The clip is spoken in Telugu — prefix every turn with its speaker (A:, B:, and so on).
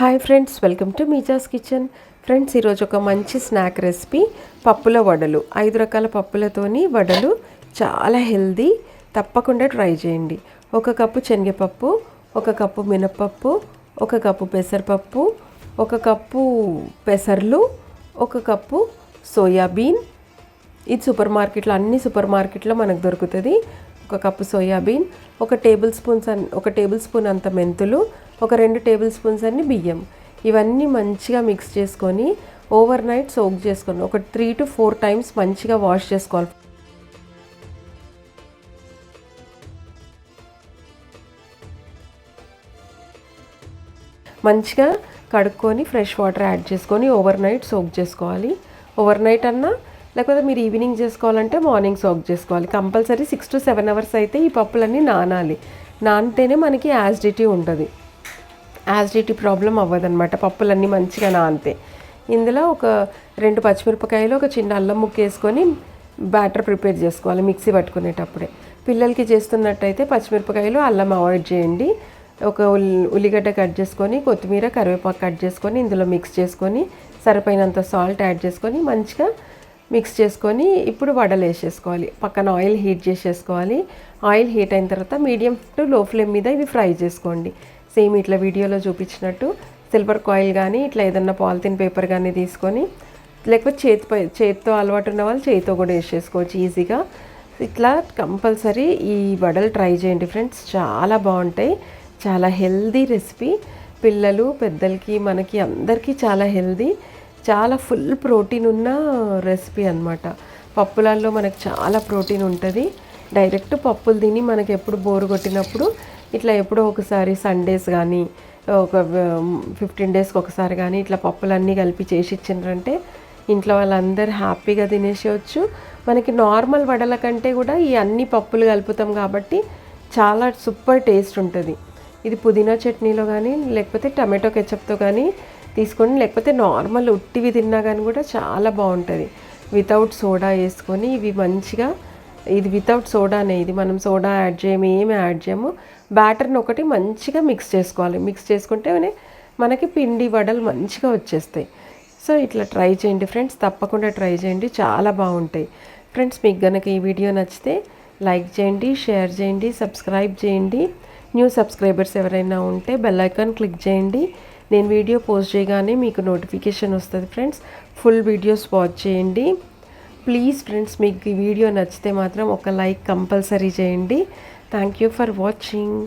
A: హాయ్ ఫ్రెండ్స్ వెల్కమ్ టు మీజాస్ కిచెన్ ఫ్రెండ్స్ ఈరోజు ఒక మంచి స్నాక్ రెసిపీ పప్పుల వడలు ఐదు రకాల పప్పులతోని వడలు చాలా హెల్దీ తప్పకుండా ట్రై చేయండి ఒక కప్పు శనగపప్పు ఒక కప్పు మినపప్పు ఒక కప్పు పెసరపప్పు ఒక కప్పు పెసర్లు ఒక కప్పు సోయాబీన్ ఇది సూపర్ మార్కెట్లో అన్ని సూపర్ మార్కెట్లో మనకు దొరుకుతుంది ఒక కప్పు సోయాబీన్ ఒక టేబుల్ స్పూన్స్ ఒక టేబుల్ స్పూన్ అంత మెంతులు ఒక రెండు టేబుల్ స్పూన్స్ అన్ని బియ్యం ఇవన్నీ మంచిగా మిక్స్ చేసుకొని ఓవర్ నైట్ సోక్ చేసుకోండి ఒక త్రీ టు ఫోర్ టైమ్స్ మంచిగా వాష్ చేసుకోవాలి మంచిగా కడుక్కొని ఫ్రెష్ వాటర్ యాడ్ చేసుకొని ఓవర్ నైట్ సోక్ చేసుకోవాలి ఓవర్ నైట్ అన్నా లేకపోతే మీరు ఈవినింగ్ చేసుకోవాలంటే మార్నింగ్ సోక్ చేసుకోవాలి compulsory six to seven hours అయితే ఈ పప్పులన్నీ నానాలి నానితేనే మనకి యాసిడిటీ ఉంటుంది యాసిడిటీ ప్రాబ్లం అవ్వదనమాట పప్పులన్నీ మంచిగా అంతే ఇందులో ఒక రెండు పచ్చిమిరపకాయలు ఒక చిన్న అల్లం ముక్కేసుకొని బ్యాటర్ ప్రిపేర్ చేసుకోవాలి మిక్సీ పట్టుకునేటప్పుడే పిల్లలకి చేస్తున్నట్టయితే పచ్చిమిరపకాయలు అల్లం అవాయిడ్ చేయండి ఒక ఉల్లిగడ్డ కట్ చేసుకొని కొత్తిమీర కరివేపాకు కట్ చేసుకొని ఇందులో మిక్స్ చేసుకొని సరిపోయినంత సాల్ట్ యాడ్ చేసుకొని మంచిగా మిక్స్ చేసుకొని ఇప్పుడు వడలు వేసేసుకోవాలి పక్కన ఆయిల్ హీట్ చేసేసుకోవాలి ఆయిల్ హీట్ అయిన తర్వాత మీడియం టు లో ఫ్లేమ్ మీద ఇవి ఫ్రై చేసుకోండి సేమ్ ఇట్లా వీడియోలో చూపించినట్టు సిల్వర్ కాయిల్ కానీ ఇట్లా ఏదన్నా పాలిథిన్ పేపర్ కానీ తీసుకొని లేకపోతే చేతిపై చేతితో అలవాటు ఉన్న వాళ్ళు చేతితో కూడా వేసేసుకోవచ్చు ఈజీగా ఇట్లా కంపల్సరీ ఈ వడలు ట్రై చేయండి ఫ్రెండ్స్ చాలా బాగుంటాయి చాలా హెల్దీ రెసిపీ పిల్లలు పెద్దలకి మనకి అందరికీ చాలా హెల్దీ చాలా ఫుల్ ప్రోటీన్ ఉన్న రెసిపీ అనమాట పప్పులల్లో మనకు చాలా ప్రోటీన్ ఉంటుంది డైరెక్ట్ పప్పులు తిని మనకి ఎప్పుడు బోరు కొట్టినప్పుడు ఇట్లా ఎప్పుడో ఒకసారి సండేస్ కానీ ఒక ఫిఫ్టీన్ డేస్కి ఒకసారి కానీ ఇట్లా పప్పులన్నీ కలిపి చేసి ఇచ్చిండ్రంటే ఇంట్లో వాళ్ళందరూ హ్యాపీగా తినేసేయచ్చు మనకి నార్మల్ వడల కంటే కూడా ఈ అన్ని పప్పులు కలుపుతాం కాబట్టి చాలా సూపర్ టేస్ట్ ఉంటుంది ఇది పుదీనా చట్నీలో కానీ లేకపోతే టమాటో కెచప్తో కానీ తీసుకొని లేకపోతే నార్మల్ ఉట్టివి తిన్నా కానీ కూడా చాలా బాగుంటుంది వితౌట్ సోడా వేసుకొని ఇవి మంచిగా ఇది వితౌట్ సోడానే ఇది మనం సోడా యాడ్ చేయము ఏమి యాడ్ చేయము బ్యాటర్ని ఒకటి మంచిగా మిక్స్ చేసుకోవాలి మిక్స్ చేసుకుంటే మనకి పిండి వడలు మంచిగా వచ్చేస్తాయి సో ఇట్లా ట్రై చేయండి ఫ్రెండ్స్ తప్పకుండా ట్రై చేయండి చాలా బాగుంటాయి ఫ్రెండ్స్ మీకు కనుక ఈ వీడియో నచ్చితే లైక్ చేయండి షేర్ చేయండి సబ్స్క్రైబ్ చేయండి న్యూ సబ్స్క్రైబర్స్ ఎవరైనా ఉంటే బెల్ ఐకాన్ క్లిక్ చేయండి నేను వీడియో పోస్ట్ చేయగానే మీకు నోటిఫికేషన్ వస్తుంది ఫ్రెండ్స్ ఫుల్ వీడియోస్ వాచ్ చేయండి ప్లీజ్ ఫ్రెండ్స్ మీకు ఈ వీడియో నచ్చితే మాత్రం ఒక లైక్ కంపల్సరీ చేయండి థ్యాంక్ యూ ఫర్ వాచింగ్